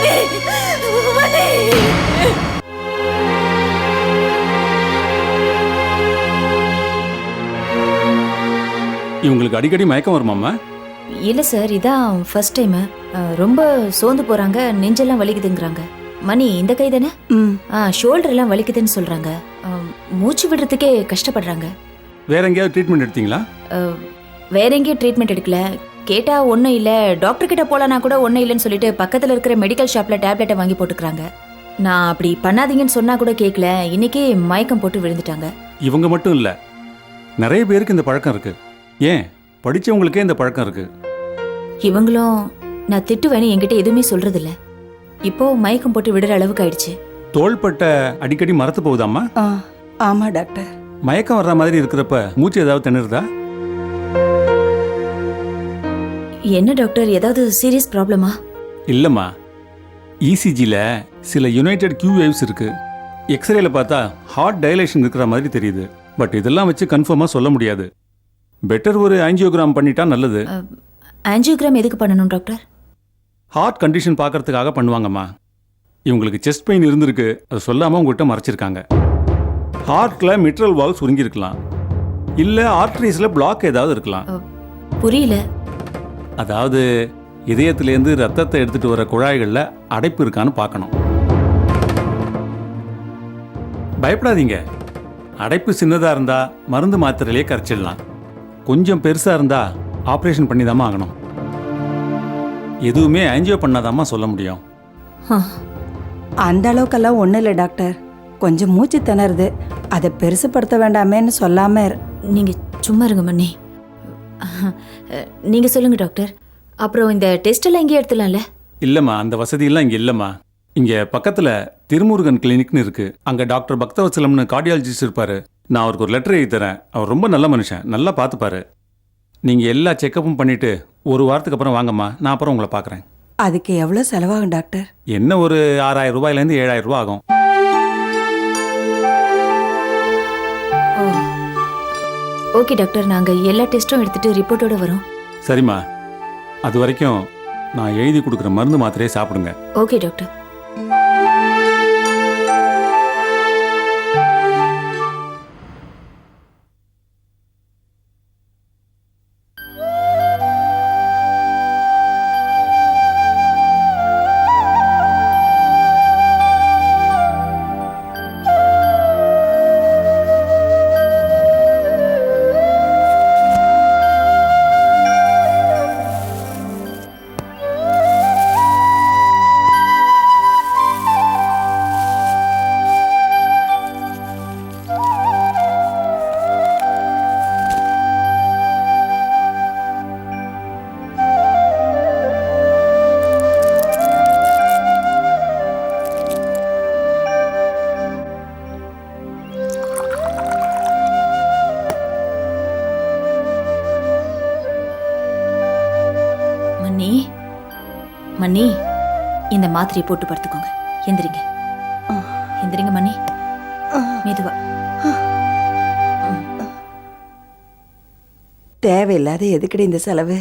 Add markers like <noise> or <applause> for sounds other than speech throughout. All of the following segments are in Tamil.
மணி மணி. இவங்களுக்கு அடிக்கடி மயக்கம் வருமாம்மா இல்ல சார் இதான் ஃபர்ஸ்ட் டைம் ரொம்ப சோர்ந்து போறாங்க நெஞ்செல்லாம் வலிக்குதுங்கறாங்க. மணி இந்த கை தானே? ம். ஷோல்டர் எல்லாம் வலிக்குதுன்னு சொல்றாங்க. ஆ, மூச்சு விடுறதுக்கே கஷ்டப்படுறாங்க. வேற எங்கேயாவது ட்ரீட்மெண்ட் எடுத்தீங்களா? வேற எங்கேயும் ட்ரீட்மெண்ட் எடுக்கல. கேட்டா ஒன்றும் இல்லை டாக்டர் கிட்ட போலானா கூட ஒன்றும் இல்லைன்னு சொல்லிட்டு பக்கத்தில் இருக்கிற மெடிக்கல் ஷாப்ல டேப்லெட்டை வாங்கி போட்டுக்கிறாங்க. நான் அப்படி பண்ணாதீங்கன்னு சொன்னா கூட கேட்கல இன்னைக்கே மயக்கம் போட்டு விழுந்துட்டாங்க. இவங்க மட்டும் இல்ல நிறைய பேருக்கு இந்த பழக்கம் இருக்கு. ஏன்? படிச்சவங்களுக்கே இந்த பழக்கம் இருக்கு. இவங்களும் நான் திட்டுவேன்னு என்கிட்ட எதுவுமே சொல்றதில்ல. இப்போ மயக்கம் போட்டு விடுற அளவுக்கு ஆயிடுச்சு. தோள்பட்டை அடிக்கடி மரத்து போகுதாம்மா? ஆ ஆமா டாக்டர் மயக்கம் வர்ற மாதிரி இருக்கிறப்ப மூச்சு ஏதாவது திணறுதா? என்ன டாக்டர் ஏதாவது சீரியஸ் ப்ராப்ளமா இல்லம்மா. இசிஜியில் சில யுனைடெட் கியூ வேவ்ஸ் இருக்கு. எக்ஸ்ரேல பார்த்தா ஹார்ட் டைலேஷன் இருக்கிற மாதிரி தெரியுது. பட் இதெல்லாம் வச்சு கன்ஃபார்மாக சொல்ல முடியாது. பெட்டர் ஒரு ஆஞ்சியோகிராம் பண்ணிட்டா நல்லது. ஆஞ்சியோகிராம் எதுக்கு பண்ணணும் டாக்டர்? ஹார்ட் கண்டிஷன் பார்க்கறதுக்காக பண்ணுவாங்கம்மா. இவங்களுக்கு செஸ்ட் பெயின் இருந்திருக்கு. அதை சொல்லாமல் உங்கள்கிட்ட மறைச்சிருக்காங்க. ஹார்ட்டில் மிட்ரல் வால் சுருங்கியிருக்கலாம் இல்லை ஆர்ட்ரிஸில் பிளாக் ஏதாவது இருக்கலாம். புரியல. அதாவது இதயத்திலேருந்து ரத்தத்தை எடுத்துட்டு வர குழாய்களில் அடைப்பு இருக்கான்னு பார்க்கணும். பயப்படாதீங்க. அடைப்பு சின்னதாக இருந்தால் மருந்து மாத்திரையிலே கரைச்சிடலாம். கொஞ்சம் பெருசாக இருந்தால் ஆப்ரேஷன் பண்ணி ஆகணும். எதுவுமே ஆஞ்சியோ பண்ணாதாம்மா சொல்ல முடியும். அந்த அளவுக்கெல்லாம் ஒன்றும் இல்லை டாக்டர். கொஞ்சம் மூச்சு திணறுது. அதை பெருசுப்படுத்த வேண்டாமேன்னு சொல்லாம இரு- நீங்க சும்மா இருங்க மண்ணி அஹ், நீங்க சொல்லுங்க டாக்டர். அப்புறம் இந்த டெஸ்ட் எல்லாம் இங்கே எடுத்துலாம்ல இல்லைம்மா அந்த வசதியெல்லாம் இங்கே இல்லைம்மா. இங்கே பக்கத்தில் திருமுருகன் கிளினிக்னு இருக்கு. அங்கே டாக்டர் பக்தவத்சலம்னு கார்டியாலஜிஸ்ட் இருப்பாரு. நான் அவருக்கு ஒரு லெட்டர் எழுதி தரேன் அவர் ரொம்ப நல்ல மனுஷன். நல்லா பார்த்துப்பாரு நீங்கள் எல்லா செக்கப்பும் பண்ணிட்டு ஒரு வாரத்துக்கு அப்புறம் வாங்கம்மா. நான் அப்புறம் உங்களை பார்க்குறேன் அதுக்கு எவ்வளோ செலவாகும் டாக்டர்? என்ன ஒரு ஆறாயிரம் ரூபாயிலேருந்து ஏழாயிரம் ரூபாய் ஆகும். ஓகே டாக்டர் நாங்க எல்லா டெஸ்ட்டும் எடுத்துட்டு ரிப்போர்ட்டோட வரோம். சரிம்மா. அது வரைக்கும் நான் எழுதி கொடுக்குற மருந்து மாத்திரையே சாப்பிடுங்க. Okay doctor. மன்னி மன்னி இந்த மாத்திரையை போட்டு படுத்துக்கோங்க. எந்திரிங்க. எந்திரிங்க மன்னி. மெதுவா. தேவையில்லாத எதுக்கடி இந்த செலவு?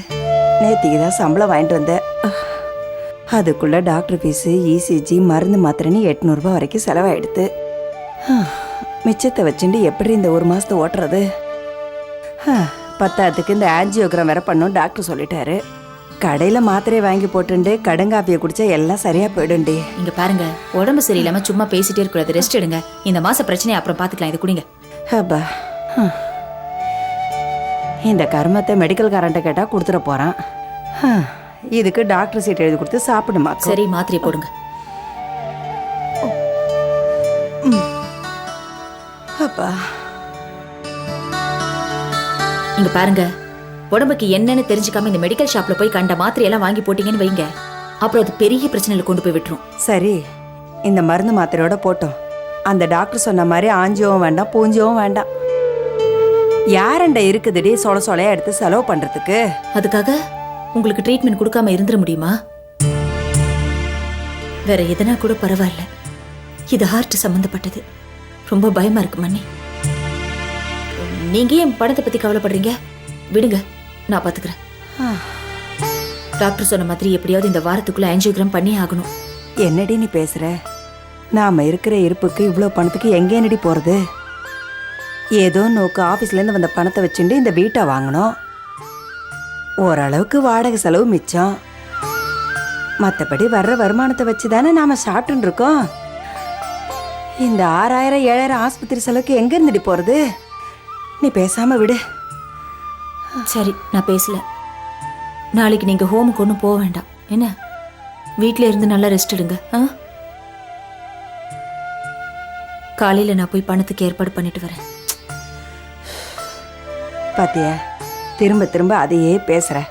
நேத்திக்கு தான் சம்பளம் வாங்கிட்டு வந்தேன். அதுக்குள்ள டாக்டர் ஃபீஸு இசிஜி மருந்து மாத்திரைன்னு எட்நூறுபா வரைக்கும் செலவாயிடுது. மிச்சத்தை வச்சுட்டு எப்படி இந்த ஒரு மாசத்தை ஓட்டுறது? அஹ். பத்தாயிரத்துக்கு இந்த ஆஞ்சியோகிராம் வேற பண்ணும் டாக்டர் சொல்லிட்டாரு. கடையில் மாத்திரையை வாங்கி போட்டுண்டு கடுங்காப்பியை குடிச்சா எல்லாம் சரியா போயிடும்டி. இங்க பாருங்க உடம்பு சரியில்லாம சும்மா பேசிட்டே இருக்கக்கூடாது. ரெஸ்ட் எடுங்க. இந்த மாச பிரச்சனையை அப்புறம் பாத்துக்கலாம். இது குடிங்க. அப்பா ஹம். இந்த கர்மத்தை மெடிக்கல் காரண்ட்ட கேட்டா கொடுத்துட போறான். ஹம். இதுக்கு டாக்டர் சீட் எழுதி கொடுத்து சாப்பிடுமா? சரி மாத்திரையை போடுங்க. அப்பா இங்க பாருங்க உடம்புக்கு என்னன்னு தெரிஞ்சுக்காம இந்த மெடிக்கல் ஷாப்ல போய் கண்ட மாத்திரையெல்லாம் வாங்கி போட்டீங்கன்னு வைங்க. அப்புறம் அது பெரிய பிரச்சனையில கொண்டு போய் விட்டுரும். சரி இந்த மருந்து மாத்திரையோட போட்டோம். அந்த டாக்டர் சொன்ன மாதிரி ஆஞ்சியவும் வேண்டாம் பூஞ்சியவும் வேண்டாம். யாரண்ட இருக்குதுடி சொல சொலையா எடுத்து செலவு பண்றதுக்கு? அதுக்காக உங்களுக்கு ட்ரீட்மெண்ட் கொடுக்காம இருந்துட முடியுமா? வேற எதனா கூட பரவாயில்ல. இது ஹார்ட் சம்பந்தப்பட்டது. ரொம்ப பயமா இருக்கு மன்னி. நீங்க ஏன் பணத்தை பத்தி கவலைப்படுறீங்க? விடுங்க. நான் பாத்துக்கிறேன். டாக்டர் சொன்ன மாதிரி எப்படியாவது இந்த வாரத்துக்குள்ள ஆன்ஜியோகிராம் பண்ணி ஆகணும். என்னடி நீ பேசுற? நாம இருக்கிற இருப்புக்கு இவ்வளோ பணத்துக்கு எங்கே என்னடி போறது? ஏதோ நோக்கு ஆஃபீஸ்லேருந்து வந்த பணத்தை வச்சுட்டு இந்த வீட்டை வாங்கினோம் ஓரளவுக்கு வாடகை செலவு மிச்சம். மற்றபடி வர்ற வருமானத்தை வச்சு தானே நாம் சாப்பிட்டுன்னு இருக்கோம். இந்த ஆறாயிரம் ஏழாயிரம் ஆஸ்பத்திரி செலவுக்கு எங்க இருந்துடி போறது? நீ பேசாம விடு. சரி நான் பேசல. நாளைக்கு நீங்க ஹோமுக்கு ஒன்றும் போக வேண்டாம். என்ன? வீட்டில் இருந்து நல்லா ரெஸ்ட் எடுங்க ஆ? காலையில் நான் போய் பணத்துக்கு ஏற்பாடு பண்ணிட்டு வரேன். பாத்தியா திரும்ப திரும்ப அதையே பேசுற.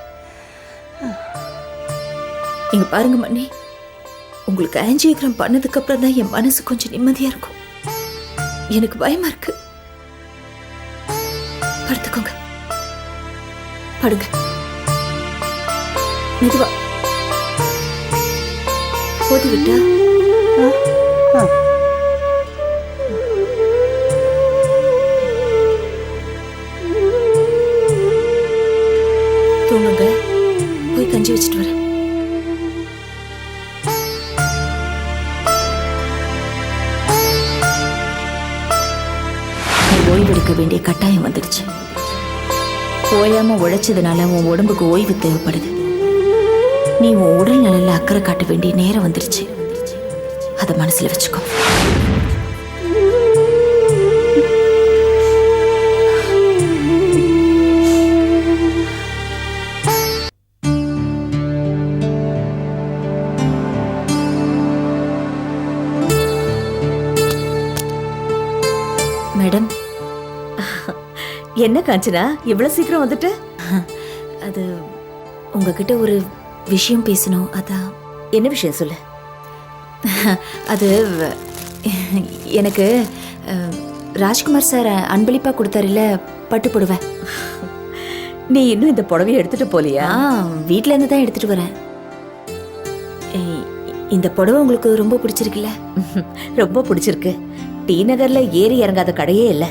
இங்க பாருங்க மண்ணி உங்களுக்கு ஆஞ்சியோகிராம் பண்ணதுக்கு அப்புறம் தான் என் மனசு கொஞ்சம் நிம்மதியா இருக்கும். எனக்கு பயமா இருக்கு. படுங்க மெதுவா. போதி விட்டா? தூங்குங்க. போய் கஞ்சி வச்சுட்டு வரேன். ஓய்வெடுக்க வேண்டிய கட்டாயம் வந்துடுச்சு. ஓயாம உழைச்சதுனால உன் உடம்புக்கு ஓய்வு தேவைப்படுது. நீ உன் உடல் நலனில் அக்கறை காட்ட வேண்டிய நேரம் வந்துருச்சு. அதை மனசில் வச்சுக்கோ. மேடம் என்ன காஞ்சனா? இவ்வளவு சீக்கிரம் வந்துட்ட? அது உங்ககிட்ட ஒரு விஷயம் பேசணும் அதான் என்ன விஷயம் சொல்லு? அது எனக்கு ராஜ்குமார் சார் அன்பளிப்பா கொடுத்தாருல பட்டு புடவை. நீ இன்னும் இந்த புடவைய எடுத்துட்டு போலியா? ஆ வீட்ல இருந்து தான் எடுத்துட்டு வரேன். இந்த புடவை உங்களுக்கு ரொம்ப பிடிச்சிருக்குல்ல? ரொம்ப பிடிச்சிருக்கு. டி நகர்ல ஏறி இறங்காத கடையே இல்ல.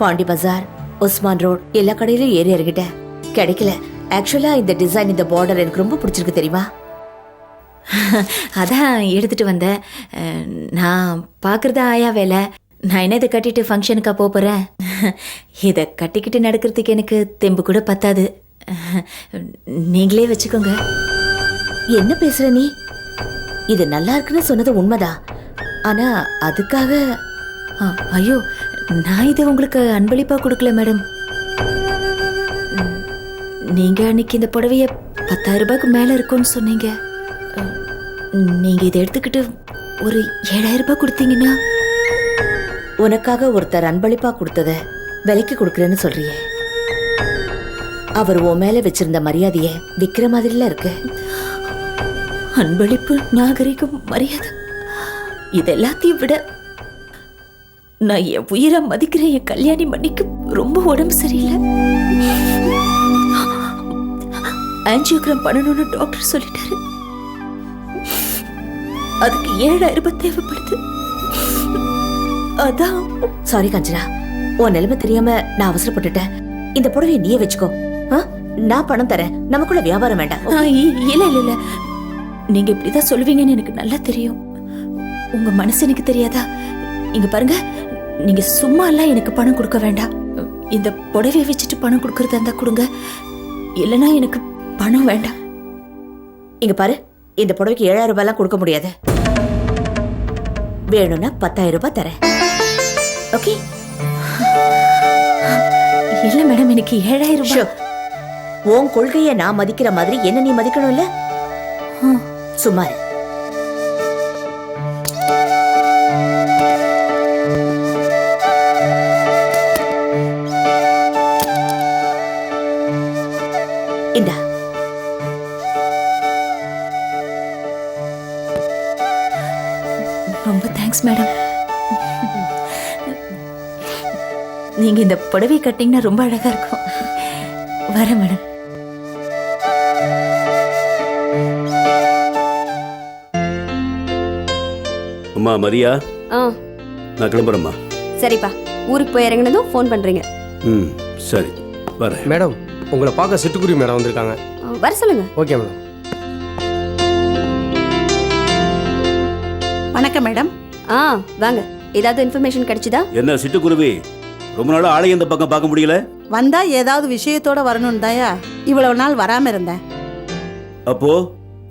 பாண்டி பஜார் உஸ்மான் ரோட் எல்லா கடையிலும் ஏறி இறங்கிட்டேன். கிடைக்கல. ஆக்சுவலா இந்த டிசைன் இந்த பார்டர் எனக்கு ரொம்ப பிடிச்சிருக்கு தெரியுமா? அதான் எடுத்துட்டு வந்தேன். நான் பார்க்கறதா ஆயா வேலை. நான் என்ன இதை கட்டிட்டு ஃபங்க்ஷனுக்கா போக போகிறேன் இதை கட்டிக்கிட்டு நடக்கிறதுக்கு எனக்கு தெம்பு கூட பத்தாது. நீங்களே வச்சுக்கோங்க. என்ன பேசுற நீ? இது நல்லா இருக்குன்னு சொன்னது உண்மைதான். ஆனா அதுக்காக ஆ, ஐயோ நான் இதை உங்களுக்கு அன்பளிப்பா கொடுக்கல மேடம். நீங்க அன்னைக்கு இந்த புடவைய பத்தாயிரம் ரூபாய்க்கு மேல இருக்கும்னு சொன்னீங்க. நீங்க இதை எடுத்துக்கிட்டு ஒரு ஏழாயிரம் ரூபாய் கொடுத்தீங்கன்னா? உனக்காக ஒருத்தர் அன்பளிப்பா கொடுத்தத விலைக்கு கொடுக்கறேன்னு சொல்றியே. அவர் உன் மேல வச்சிருந்த மரியாதைய விக்கிற மாதிரில இருக்கு. அன்பளிப்பு நாகரிகம் மரியாதை இது எல்லாத்தையும் விட நான் என் உயிரை மதிக்கிற என் கல்யாணி மணிக்கு ரொம்ப உடம்பு சரியில்லை. ஆஞ்சியோகிராம் பண்ணணும்னு டாக்டர் சொல்லிட்டாரு. அதுக்கு ஏழாயிரம் ரூபாய் தேவைப்படுது? அதான். சாரி காஞ்சனா. உன் நிலைமை தெரியாம நான் அவசரப்பட்டுட்டேன். இந்த புடவைய நீயே வச்சுக்கோ? நான் பணம் தரேன். நமக்குள்ள வியாபாரம் வேண்டாம். இல்ல இல்ல இல்ல. நீங்க இப்படிதான் சொல்லுவீங்கன்னு எனக்கு நல்லா தெரியும். உங்க மனசு எனக்கு தெரியாதா? இங்க பாருங்க. நீங்க சும்மா எல்லாம் எனக்கு பணம் கொடுக்க வேண்டாம். இந்த புடவைய வச்சுட்டு பணம் கொடுக்கறதா இருந்தா கொடுங்க. இல்லைன்னா எனக்கு பணம் வேண்டாம். இங்க பாரு இந்த புடவைக்கு ஏழாயிரம் ரூபாய்லாம் கொடுக்க முடியாது. வேணும்னா பத்தாயிரம் ரூபாய் தரேன். ஓகே இல்ல மேடம் எனக்கு ஏழாயிரம் ரூபாய். உன் கொள்கையை நான் மதிக்கிற மாதிரி என்ன நீ மதிக்கணும்ல? சுமார் தேங்க்ஸ் மேடம் நீங்க இந்த புடவை கட்டிங்கன்னா ரொம்ப அழகா இருக்கும். வரேன் மேடம் அம்மா மரியா. ஆ. நான் கிளம்புறேம்மா. சரிப்பா. ஊருக்கு போய் இறங்கினதும் ஃபோன் பண்றீங்க. ம் சரி. வரேன். மேடம் உங்களை பார்க்க சிட்டுக்குருவி மேடம் வந்திருக்காங்க. ஆ, வர சொல்லுங்க. Okay madam. வணக்கம் மேடம். ஆ வாங்க. ஏதாவது இன்ஃபர்மேஷன் கிடைச்சதா? என்ன சிட்டுக்குருவி? ரொம்ப நாளா ஆளை இந்த பக்கம் பார்க்க முடியல? வந்தா ஏதாவது விஷயத்தோட வரணும்னு தாயா இவ்வளவு நாள் வராம இருந்தேன். அப்போ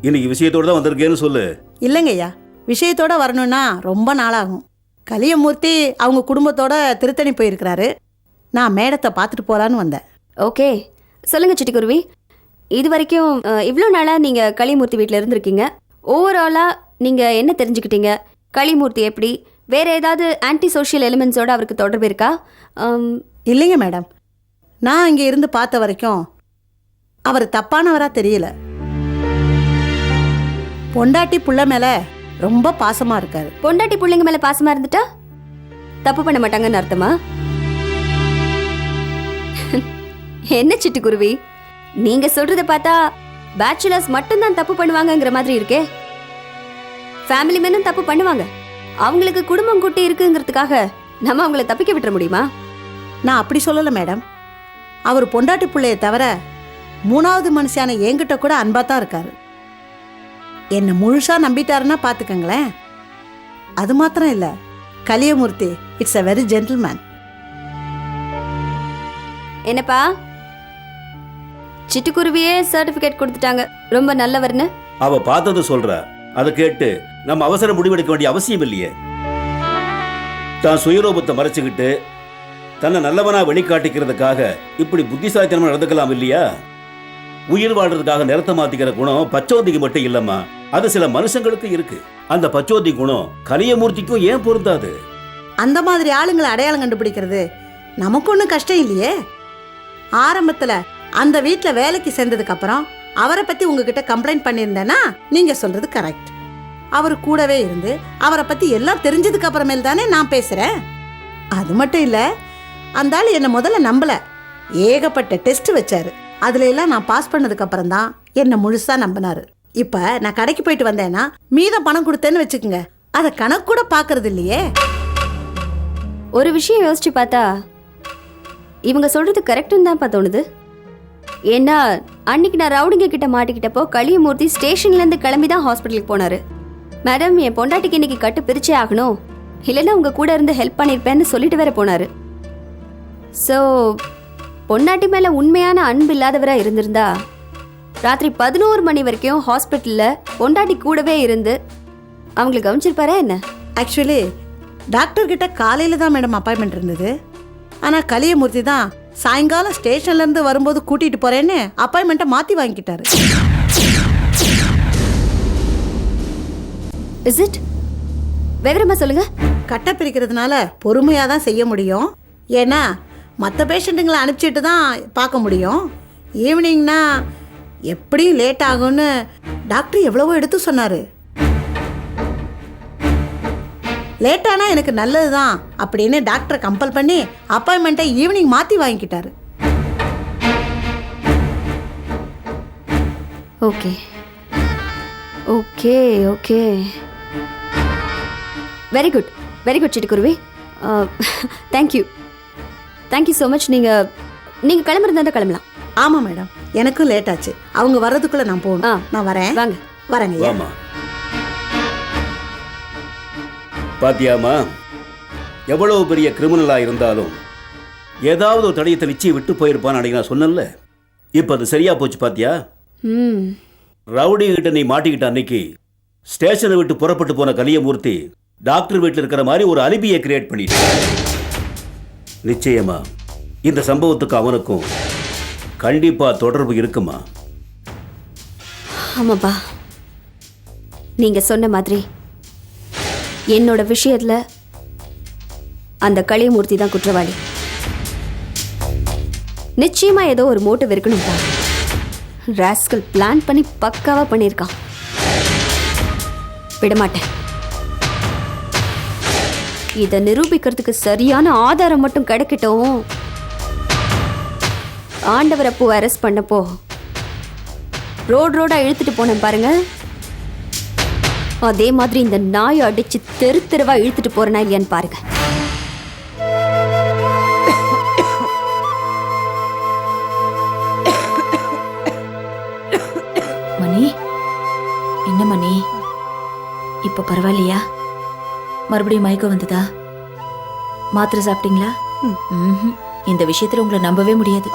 இன்னைக்கு விஷயத்தோட தான் வந்திருக்கேன்னு சொல்லு. இல்லைங்கய்யா. விஷயத்தோட வரணும்னா ரொம்ப நாளாகும். கலியமூர்த்தி அவங்க குடும்பத்தோட திருத்தணி போயிருக்கிறாரு. நான் மேடத்தை பார்த்துட்டு போலான்னு வந்தேன். ஓகே. சொல்லுங்க சிட்டிக்குருவி. இது வரைக்கும் இவ்வளோ நாளாக நீங்கள் களிமூர்த்தி வீட்டில் இருந்திருக்கீங்க. ஓவராலாக நீங்கள் என்ன தெரிஞ்சுக்கிட்டீங்க? களிமூர்த்தி எப்படி? வேற ஏதாவது ஆன்டி சோஷியல் எலிமெண்ட்ஸோட அவருக்கு தொடர்பு இருக்கா? இல்லைங்க மேடம். நான் இங்கே இருந்து பார்த்த வரைக்கும் அவர் தப்பானவரா தெரியல. பொண்டாட்டி புள்ள மேல ரொம்ப பாசமா இருக்காரு. பொண்டாட்டி பிள்ளைங்க மேலே பாசமாக இருந்துட்டா? தப்பு பண்ண மாட்டாங்கன்னு அர்த்தமா? என்ன சிட்டுக்குருவி? நீங்க சொல்றத பார்த்தா பேச்சுலர்ஸ் மட்டும்தான் தப்பு பண்ணுவாங்கங்கிற மாதிரி இருக்கே. ஃபேமிலி மேனும் தப்பு பண்ணுவாங்க. அவங்களுக்கு குடும்பம் குட்டி இருக்குங்கிறதுக்காக நம்ம அவங்கள தப்பிக்க விட்டுற முடியுமா? நான் அப்படி சொல்லல மேடம் அவர் பொண்டாட்டி புள்ளைய தவிர மூணாவது மனுஷான என்கிட்ட கூட அன்பா தான் இருக்காரு. என்னை முழுசா நம்பிட்டாருன்னா பாத்துக்கங்களேன். அது மாத்திரம் இல்ல. Kaliyamoorthy it's a very gentleman என்னப்பா? சிட்டுக்குருவியே சர்டிபிகேட் கொடுத்துட்டாங்க. ரொம்ப நல்லவர்னு? அவ பார்த்தது சொல்றா. அதை கேட்டு நம்ம அவசர முடிவெடுக்க வேண்டிய அவசியம் இல்லையே. தான் சுயரூபத்தை மறைச்சுக்கிட்டு தன்னை நல்லவனா வெளிக்காட்டிக்கிறதுக்காக இப்படி புத்திசாலித்தனமா நடந்துக்கலாம் இல்லையா? உயிர் வாழ்றதுக்காக நிறத்தை மாத்திக்கிற குணம் பச்சோதிக்கு மட்டும் இல்லம்மா. அது சில மனுஷங்களுக்கு இருக்கு. அந்த பச்சோதி குணம் கலியமூர்த்திக்கும் ஏன் பொருந்தாது? அந்த மாதிரி ஆளுங்களை அடையாளம் கண்டுபிடிக்கிறது நமக்கு ஒன்றும் கஷ்டம் இல்லையே. ஆரம்பத்துல அந்த வீட்டில் வேலைக்கு சேர்ந்ததுக்கு அப்புறம் அவரை பத்தி உங்ககிட்ட கம்ப்ளைண்ட் பண்ணியிருந்தேன்னா நீங்க சொல்றது கரெக்ட் அவர் கூடவே இருந்து அவரை பத்தி எல்லாம் தெரிஞ்சதுக்கு அப்புறமேல் தானே நான் பேசுறேன்? அது மட்டும் இல்ல அந்த ஆள் என்னை முதல்ல நம்பல. ஏகப்பட்ட டெஸ்ட் வச்சாரு. அதுல எல்லாம் நான் பாஸ் பண்ணதுக்கு அப்புறம் தான் என்னை முழுசா நம்பினாரு. இப்ப நான் கடைக்கு போயிட்டு வந்தேன்னா மீதம் பணம் கொடுத்தேன்னு வச்சுக்கோங்க. அதை கணக்கு கூட பாக்குறது இல்லையே. ஒரு விஷயம் யோசிச்சு பார்த்தா இவங்க சொல்றது கரெக்டுன்னு தான்ப்பா தோணுது. ஏன்னா அன்னைக்கு நான் ரவுடிங்க கிட்ட மாட்டிக்கிட்டப்போ களியமூர்த்தி ஸ்டேஷன்ல இருந்து கிளம்பி தான் ஹாஸ்பிட்டலுக்கு போனாரு. மேடம் என் பொண்டாட்டிக்கு இன்னைக்கு கட்டு பிரிச்சே ஆகணும். இல்லைன்னா உங்க கூட இருந்து ஹெல்ப் பண்ணியிருப்பேன்னு சொல்லிட்டு வேற போனாரு. ஸோ பொண்டாட்டி மேலே உண்மையான அன்பு இல்லாதவராக இருந்திருந்தா ராத்திரி பதினோரு மணி வரைக்கும் ஹாஸ்பிட்டலில் பொண்டாட்டி கூடவே இருந்து அவங்களை கவனிச்சிருப்பாரா என்ன? ஆக்சுவலி டாக்டர் காலையில் தான் மேடம் அப்பாயின்மெண்ட் இருந்தது. ஆனால் கலியமூர்த்தி தான் சாயங்காலம் ஸ்டேஷன்லேருந்து வரும்போது கூட்டிகிட்டு போகிறேன்னு அப்பாயின்மெண்ட்டை மாற்றி வாங்கிக்கிட்டாரு. இஸ் இட் விவரமா சொல்லுங்க. கட்டை பிரிக்கிறதுனால பொறுமையா தான் செய்ய முடியும். ஏன்னா மற்ற பேஷண்ட்டுங்களை அனுப்பிச்சிட்டு தான் பார்க்க முடியும். ஈவினிங்னா எப்படியும் லேட் ஆகும்னு டாக்டர் எவ்வளவோ எடுத்து சொன்னாரு. லேட்டானா எனக்கு நல்லது தான் அப்படின்னு டாக்டரை கம்பல் பண்ணி அப்பாயின்மெண்ட்டை ஈவினிங் மாற்றி வாங்கிக்கிட்டாரு. Okay okay okay very good very good Chittukkuruvi. Thank you thank you so much நீங்கள் நீங்கள் கிளம்புறதா கிளம்பலாம். ஆமாம் மேடம் எனக்கும் லேட் ஆச்சு. அவங்க வர்றதுக்குள்ள நான் ஆ. போகணும் நான் வரேன். வாங்க. வரேங்க. வாமா பாத்தியாமா எவ்வளவு பெரிய கிரிமினலா இருந்தாலும் ஏதாவது ஒரு தடயத்தை நிச்சயம் விட்டு போயிருப்பான்னு அன்னைக்கு நான் சொன்னேன்ல. இப்போ அது சரியா போச்சு பாத்தியா? ம். ரவுடி கிட்ட நீ மாட்டிக்கிட்ட அன்னைக்கு ஸ்டேஷனை விட்டு புறப்பட்டு போன கலியமூர்த்தி டாக்டர் வீட்டில் இருக்கிற மாதிரி ஒரு அலிபியை கிரியேட் பண்ணிட்டேன் நிச்சயமா இந்த சம்பவத்துக்கு அவனுக்கும் கண்டிப்பா தொடர்பு இருக்குமா? ஆமாப்பா. நீங்கள் சொன்ன மாதிரி என்னோட விஷயத்தில் அந்த களியமூர்த்தி தான் குற்றவாளி. நிச்சயமா ஏதோ ஒரு மோட்டிவ் இருக்கணும்ப்பா. ராஸ்கல் பிளான் பண்ணி பக்காவா பண்ணியிருக்கான். விடமாட்டேன். இதை நிரூபிக்கிறதுக்கு சரியான ஆதாரம் மட்டும் கிடைக்கட்டும். ஆண்டவரை பூ அரெஸ்ட் பண்ணப்போ. ரோடு ரோடாக இழுத்துட்டு போனேன் பாருங்க. அதே மாதிரி இந்த நாயை அடிச்சு தெரு தெருவா இழுத்துட்டு போறேனா இல்லையான்னு பாருங்க. மணி என்ன மணி? இப்போ பரவாயில்லையா? மறுபடியும் மயக்கம் வந்ததா? மாத்திரை சாப்பிட்டீங்களா. இந்த விஷயத்துல உங்களை நம்பவே முடியாது.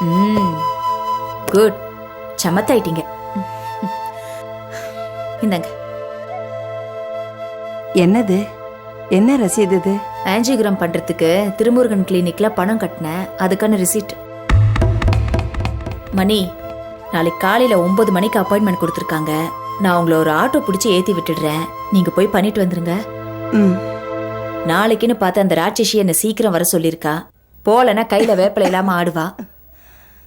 ம். குட். சமத்தாயிட்டீங்க. இந்தாங்க. என்னது? என்ன ரசீது இது? ஆஞ்சியோகிராம் பண்றதுக்கு திருமுருகன் கிளினிக்ல பணம் கட்டினேன். அதுக்கான ரிசீட் மணி நாளைக்கு காலையில ஒன்பது மணிக்கு அப்பாயின்மெண்ட் கொடுத்துருக்காங்க. நான் உங்களை ஒரு ஆட்டோ பிடிச்சி ஏத்தி விட்டுடுறேன். நீங்க போய் பண்ணிட்டு வந்துருங்க. ம். நாளைக்குன்னு பார்த்து அந்த ராட்சசி என்னை சீக்கிரம் வர சொல்லியிருக்கா. போலன்னா கையில வேப்பிலை இல்லாம ஆடுவா.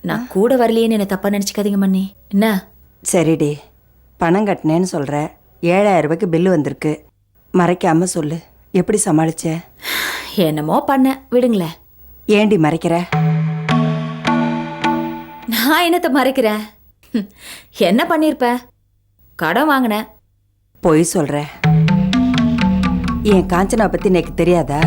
நான் கூட வரலையேன்னு என்ன தப்பா நினைச்சுக்காதீங்க மண்ணி என்ன? சரிடி பணம் கட்டினேன்னு சொல்ற. ஏழாயிரம் ரூபாய்க்கு பில்லு வந்திருக்கு. மறைக்காம சொல்லு. எப்படி சமாளிச்ச? என்னமோ பண்ண. விடுங்களேன். ஏண்டி மறைக்கிற? நான் என்னத்த மறைக்கிறேன்? <laughs> என்ன பண்ணிருப்ப? கடன் வாங்கினேன் பொய் சொல்ற. என் காஞ்சனா பத்தி எனக்கு தெரியாதா?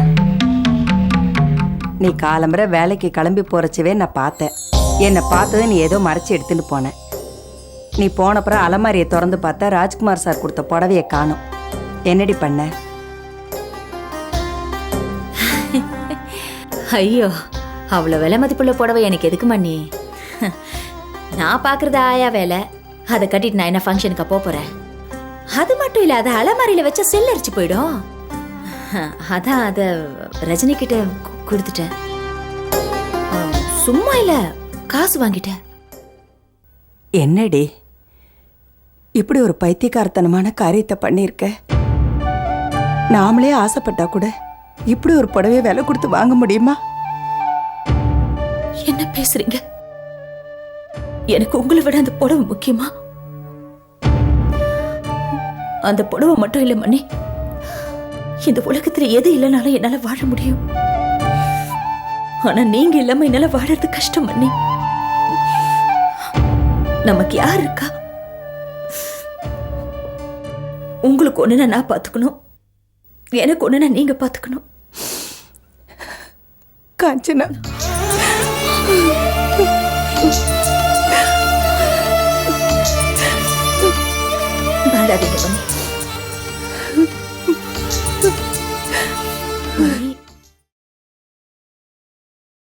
நீ காலம்பரை வேலைக்கு கிளம்பி போறச்சவே நான் பார்த்தேன். என்னை பார்த்தது நீ ஏதோ மறைச்சு எடுத்துட்டு போன. நீ போனப்புறம் அலமாரியை திறந்து பார்த்தா ராஜ்குமார் சார் கொடுத்த புடவைய காணும். என்னடி பண்ண? <laughs> ஐயோ அவ்வளோ விலை மதிப்புள்ள புடவை எனக்கு எதுக்கு மண்ணி? <laughs> நான் பார்க்கறது ஆயா வேலை? அதை கட்டிட்டு நான் என்ன ஃபங்க்ஷனுக்கு போக போகிறேன் அது மட்டும் இல்லை அதை அலமாரியில் வச்சா செல்லரிச்சு போயிடும். அதான் அதை ரஜினி கிட்ட கு- கொடுத்துட்டேன். சும்மா இல்லை காசு வாங்கிட்டேன். என்னடி? இப்படி ஒரு பைத்தியக்காரத்தனமான காரியத்தை பண்ணியிருக்க? நாமளே ஆசைப்பட்டா கூட இப்படி ஒரு புடவைய விலை கொடுத்து வாங்க முடியுமா? என்ன பேசுறீங்க? எனக்கு உங்களை விட அந்த புடவை முக்கியமா? அந்த புடவை மட்டும் இல்லை மண்ணி இந்த உலகத்துல எது இல்லைனாலும் என்னால வாழ முடியும். ஆனா நீங்க இல்லாம என்னால வாழறது கஷ்டம் மண்ணி நமக்கு யார் இருக்கா? உங்களுக்கு ஒண்ணுனா நான் பாத்துக்கணும் எனக்கு ஒண்ணுனா நீங்க பாத்துக்கணும் காஞ்சனா. அழாதீங்க மணி மணி